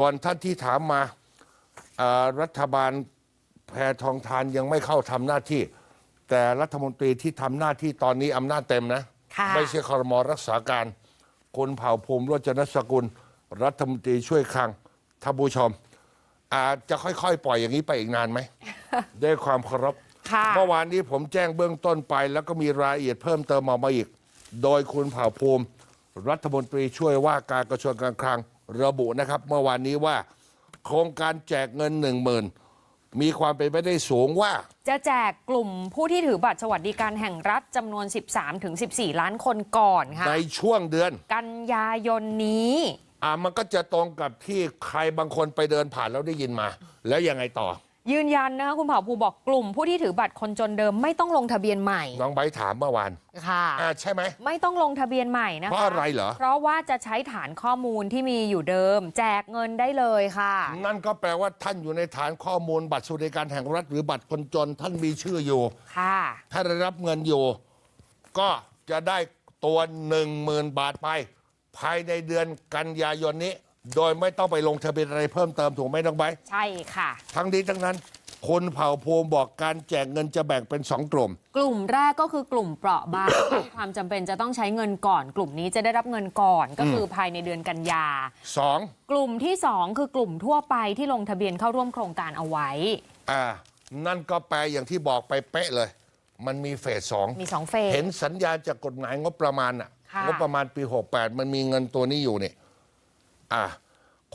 ก่อนท่านที่ถามมาเอ่อรัฐบาลแพทองทานยังไม่เข้าทำหน้าที่ แต่รัฐมนตรีที่ทำหน้าที่ตอนนี้อำนาจเต็มนะค่ะไม่ใช่คอรมอรักษาการคุณเผ่าภูมิโรจนสกุล รัฐมนตรีช่วยคลังท่านผู้ชม อาจจะค่อยๆ ปล่อยอย่างนี้ไปอีกนานไหมด้วยความเคารพค่ะเมื่อวานนี้ผมแจ้งเบื้องต้นไป แล้วก็มีรายละเอียดเพิ่มเติมออกมาอีก โดยคุณเผ่าภูมิ รัฐมนตรีช่วยว่าการกระทรวงการคลัง ระบุนะครับเมื่อวานนี้ว่า โครงการแจกเงินหนึ่งหมื่นมีความเป็นไปได้สูงว่า จะแจกกลุ่มผู้ที่ถือบัตรสวัสดิการแห่งรัฐจำนวน 13-14 ล้านคนก่อนค่ะในช่วงเดือน กันยายนนี้อ่ามันก็จะตรงกับที่ใครบางคนไปเดินผ่านแล้วได้ยินมา แล้วยังไงต่อ ยืนยันนะคะคุณเผ่าภูบอกกลุ่ม ผู้ที่ถือบัตรคนจนเดิมไม่ต้องลงทะเบียนใหม่น้องไบร์ทถามเมื่อวานค่ะ อ่าใช่ไหม ไม่ต้องลงทะเบียนใหม่นะคะเพราะอะไรเหรอ เพราะว่าจะใช้ฐานข้อมูลที่มีอยู่เดิม แจกเงินได้เลยค่ะ นั่นก็แปลว่าท่านอยู่ในฐานข้อมูลบัตรสวัสดิการแห่งรัฐหรือบัตรคนจนท่านมีชื่ออยู่ค่ะ ถ้าได้รับเงินอยู่ ก็จะได้ตัวหนึ่งหมื่นบาทไป ภายในเดือนกันยายนนี้ โดยไม่ต้องไปลงทะเบียนอะไรเพิ่มเติมถูกไหมน้องไบร์ทใช่ค่ะ ทั้งนี้ทั้งนั้น คนเผ่าภูมิบอกการแจกเงินจะแบ่งเป็นสองกลุ่ม กลุ่มแรกก็คือกลุ่มเปราะบาง ที่มีความจำเป็นจะต้องใช้เงินก่อน กลุ่มนี้จะได้รับเงินก่อนก็คือภายในเดือนกันยา สองกลุ่มที่ 2 คือกลุ่มทั่วไปที่ลงทะเบียนเข้าร่วมโครงการเอาไว้ อ่า นั่นก็แปลอย่างที่บอกไปเป๊ะเลย มันมีเฟสสอง มี 2 เฟส เห็นสัญญาจากกฎหมายงบประมาณอะค่ะ งบประมาณปี 68 มันมีเงินตัวนี้อยู่เนี่ย อ่า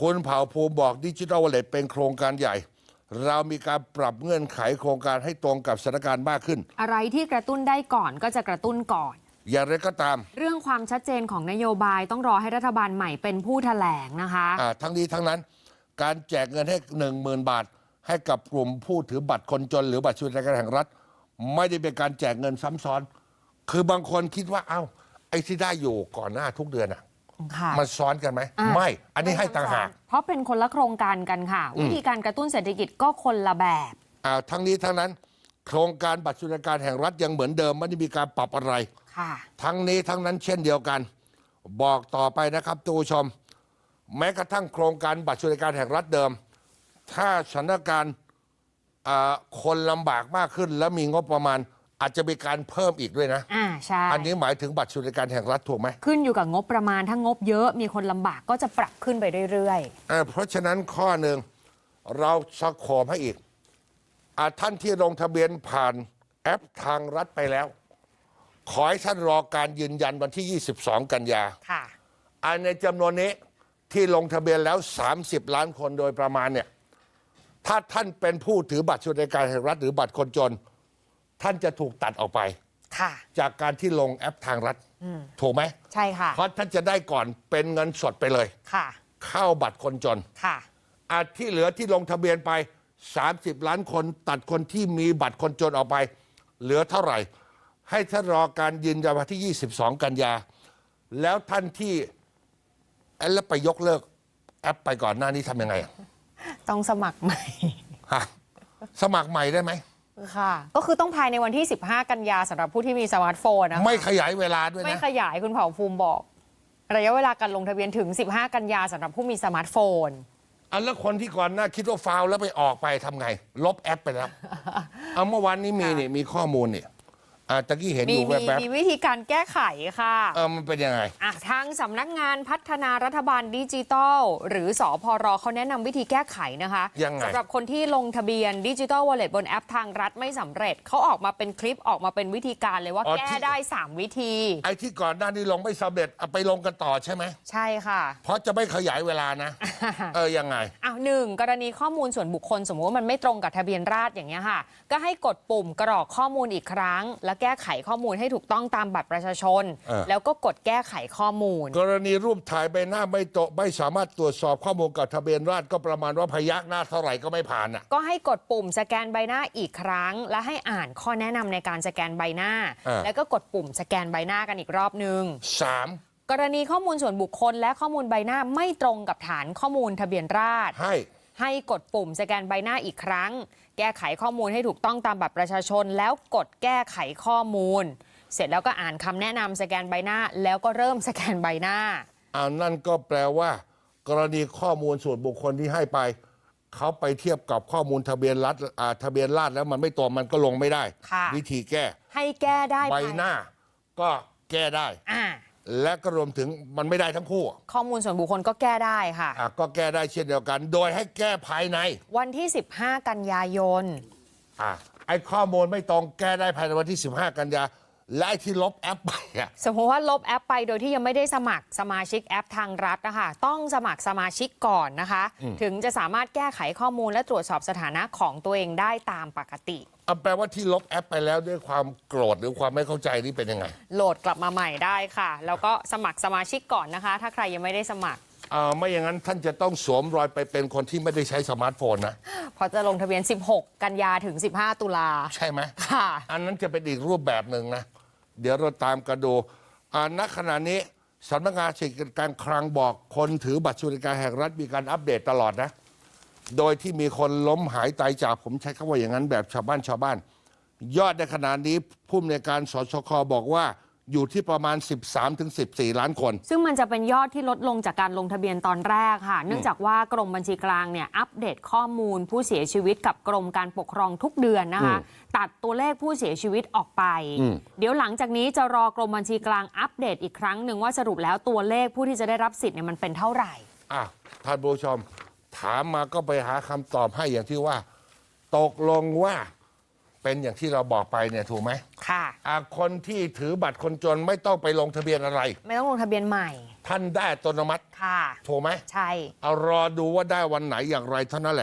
คุณเผ่าภูมิบอกดิจิทัลวอลเล็ตเป็นโครงการใหญ่ เรามีการปรับเงื่อนไขโครงการให้ตรงกับสถานการณ์มากขึ้น อะไรที่กระตุ้นได้ก่อนก็จะกระตุ้นก่อน อย่างไรก็ตาม เรื่องความชัดเจนของนโยบายต้องรอให้รัฐบาลใหม่เป็นผู้แถลงนะคะอ่าทั้งนี้ทั้งนั้น การแจกเงินให้หนึ่งหมื่นบาท ให้กับกลุ่มผู้ถือบัตรคนจน หรือบัตรสวัสดิการแห่งรัฐ ไม่ได้เป็นการแจกเงินซ้ำซ้อน คือบางคนคิดว่าเอ้าไอ้ที่ได้อยู่ก่อนหน้าทุกเดือนอะ ค่ะ มันซ้อนกันไหม อะไม่ อันนี้ให้ต่างหากเพราะเป็นคนละโครงการกันค่ะ วิธีการกระตุ้นเศรษฐกิจก็คนละแบบ อ่าทั้งนี้ทั้งนั้น โครงการบัตรสวัสดิการแห่งรัฐยังเหมือนเดิมไม่ได้มีการปรับอะไร ค่ะ ทั้งนี้ทั้งนั้นเช่นเดียวกัน บอกต่อไปนะครับทุกผู้ชม แม้กระทั่งโครงการบัตรสวัสดิการแห่งรัฐเดิม ถ้าสถานการณ์อ่าคนลำบากมากขึ้น แล้วมีงบประมาณ อาจจะมีการเพิ่มอีกด้วยนะ อ่าใช่อันนี้หมายถึงบัตรสวัสดิการแห่งรัฐถูกไหมขึ้นอยู่กับงบประมาณถ้างบเยอะมีคนลำบากก็จะปรับขึ้นไปเรื่อยเอ่อเพราะฉะนั้นข้อหนึ่งเราสะโขมให้อีกอาท่านที่ลงทะเบียนผ่านแอปทางรัฐไปแล้ว ขอให้ท่านรอการยืนยันวันที่ 22 กันยา ๆ ค่ะ อันในจำนวนนี้ที่ลงทะเบียนแล้ว 30 ล้านคนโดยประมาณเนี่ย ถ้าท่านเป็นผู้ถือบัตรสวัสดิการแห่งรัฐหรือบัตรคนจน ท่านจะถูกตัดออกไป ค่ะ จากการที่ลงแอปทางรัฐ ถูกไหมใช่ค่ะ เพราะท่านจะได้ก่อนเป็นเงินสดไปเลย ค่ะ เข้าบัตรคนจน ค่ะ อาที่เหลือที่ลงทะเบียนไป 30 ล้านคนตัดคนที่มีบัตรคนจนออกไป เหลือเท่าไหร่ ให้ท่านรอการยืนยันวันที่ 22 กันยา แล้วท่านที่เอ๊ะแล้วไปยกเลิก แอปไปก่อนหน้านี้ทำยังไงอะต้องสมัครใหม่ ฮะสมัครใหม่ได้ไหม ค่ะ ก็คือต้องภายในวันที่ 15 กันยาสำหรับผู้ที่มีสมาร์ทโฟนนะคะไม่ขยายเวลาด้วยไม่นะขยายคุณเผ่าภูมิบอก ระยะเวลาการลงทะเบียนถึง 15 กันยาสำหรับผู้มีสมาร์ทโฟน อันแล้วคนที่ก่อนหน้าคิดว่าฟาวล์แล้วไปออกไปทำไง ลบแอปไปแล้ว เอาเมื่อวานนี้มีนี่มีข้อมูลนี่ อ่าตะกี้เห็นอมียู่มีแวบมีวิธีการแก้ไขค่ะ ๆเออมันเป็นยังไง อะทางสำนักงานพัฒนารัฐบาลดิจิทัล หรือสอพรเขาแนะนำวิธีแก้ไขนะคะยังไง สำหรับคนที่ลงทะเบียนดิจิ t a ลวอลเล็ตบนแอปทางรัฐไม่สำเร็จ เขาออกมาเป็นคลิปออกมาเป็นวิธีการเลยว่าอ๋อแก้ที่ ได้ 3 วิธี ไอ้ที่ก่อนหน้านี้ลงไม่สำเร็จเอาไปลงกันต่อใช่ไหมใช่ค่ะ เพราะจะไม่ขยายเวลานะ เออยังไง อ้าวหนึ่งกรณีข้อมูลส่วนบุคคลสมมติว่ามันไม่ตรงกับทะเบียนราษฎร์อย่างเงี้ยค่ะ ก็ให้กดปุ่มกรอกข้อมูลอีกครั้ง แล้วแก้ไขข้อมูลให้ถูกต้องตามบัตรประชาชน เออ แล้วก็กดแก้ไขข้อมูล กรณีรูปถ่ายใบหน้าไม่โตะไม่สามารถตรวจสอบข้อมูลกับทะเบียนราษฎร์ก็ประมาณว่าพยักหน้าเท่าไหร่ก็ไม่ผ่านอะ ก็ให้กดปุ่มสแกนใบหน้าอีกครั้ง และให้อ่านข้อแนะนำในการสแกนใบหน้า เออ แล้วก็กดปุ่มสแกนใบหน้ากันอีกรอบนึง สามกรณีข้อมูลส่วนบุคคลและข้อมูลใบหน้าไม่ตรงกับฐานข้อมูลทะเบียนราษฎร์ให้ ให้กดปุ่มสแกนใบหน้าอีกครั้ง แก้ไขข้อมูลให้ถูกต้องตามบัตรประชาชน แล้วกดแก้ไขข้อมูล เสร็จแล้วก็อ่านคำแนะนำสแกนใบหน้า แล้วก็เริ่มสแกนใบหน้า อ่านั่นก็แปลว่า กรณีข้อมูลส่วนบุคคลที่ให้ไป เขาไปเทียบกับข้อมูลทะเบียนรัฐอ่าทะเบียนราษฎร์แล้วมันไม่ตรงมันก็ลงไม่ได้ ค่ะ วิธีแก้ให้แก้ได้ใบภยหน้า ก็แก้ได้ อ่า และก็รวมถึงมันไม่ได้ทั้งคู่ข้อมูลส่วนบุคคลก็แก้ได้ค่ะ อะก็แก้ได้เช่นเดียวกัน โดยให้แก้ภายในวันที่ 15 กันยายน อะไอ้ข้อมูลไม่ตรงแก้ได้ภายในวันที่ 15 กันยา และไอ้ที่ลบแอปไปอะสมมติว่าลบแอปไปโดยที่ยังไม่ได้สมัครสมาชิกแอปทางรัฐนะคะต้องสมัครสมาชิกก่อนนะคะ ถึงจะสามารถแก้ไขข้อมูลและตรวจสอบสถานะของตัวเองได้ตามปกติ เอาแปลว่าที่ลบแอปไปแล้วด้วยความโกรธหรือความไม่เข้าใจนี่เป็นยังไง โหลดกลับมาใหม่ได้ค่ะ แล้วก็สมัครสมาชิกก่อนนะคะ ถ้าใครยังไม่ได้สมัคร อ่าไม่อย่างนั้นท่านจะต้องสวมรอยไปเป็นคนที่ไม่ได้ใช้สมาร์ทโฟนนะเพอจะลงทะเบียน 16 กันยาถึง 15 ตุลา ใช่ไหมค่ะ อันนั้นจะเป็นอีกรูปแบบหนึ่งนะ เดี๋ยวเราตามกันดูอ่าณขณะนี้สำนักงานเศรษฐกิจการคลังบอกคนถือบัตรสวัสดิการแห่งรัฐมีการอัปเดตตลอดนะ โดยที่มีคนล้มหายตายจากผมใช้คำว่าอย่างนั้นแบบชาวบ้านชาวบ้าน ยอดในขณะนี้ผู้อำนวยการสชคบอกว่า อยู่ที่ประมาณ 13-14 ล้านคน ซึ่งมันจะเป็นยอดที่ลดลงจากการลงทะเบียนตอนแรกค่ะ เนื่องจากว่ากรมบัญชีกลางเนี่ยอัปเดตข้อมูลผู้เสียชีวิตกับกรมการปกครองทุกเดือนนะคะ ตัดตัวเลขผู้เสียชีวิตออกไปอืมเดี๋ยวหลังจากนี้จะรอกรมบัญชีกลางอัปเดตอีกครั้งหนึ่งว่าสรุปแล้วตัวเลขผู้ที่จะได้รับสิทธิ์เนี่ยมันเป็นเท่าไหร่อะท่านผู้ชมถามมาก็ไปหาคำตอบให้อย่างที่ว่า ตกลงว่าเป็นอย่างที่เราบอกไปเนี่ยถูกไหม ค่ะ อะคนที่ถือบัตรคนจนไม่ต้องไปลงทะเบียนอะไร ไม่ต้องลงทะเบียนใหม่ ท่านได้อัตโนมัติค่ะ ถูกไหมใช่ เอารอดูว่าได้วันไหนอย่างไรเท่านั้นแหละ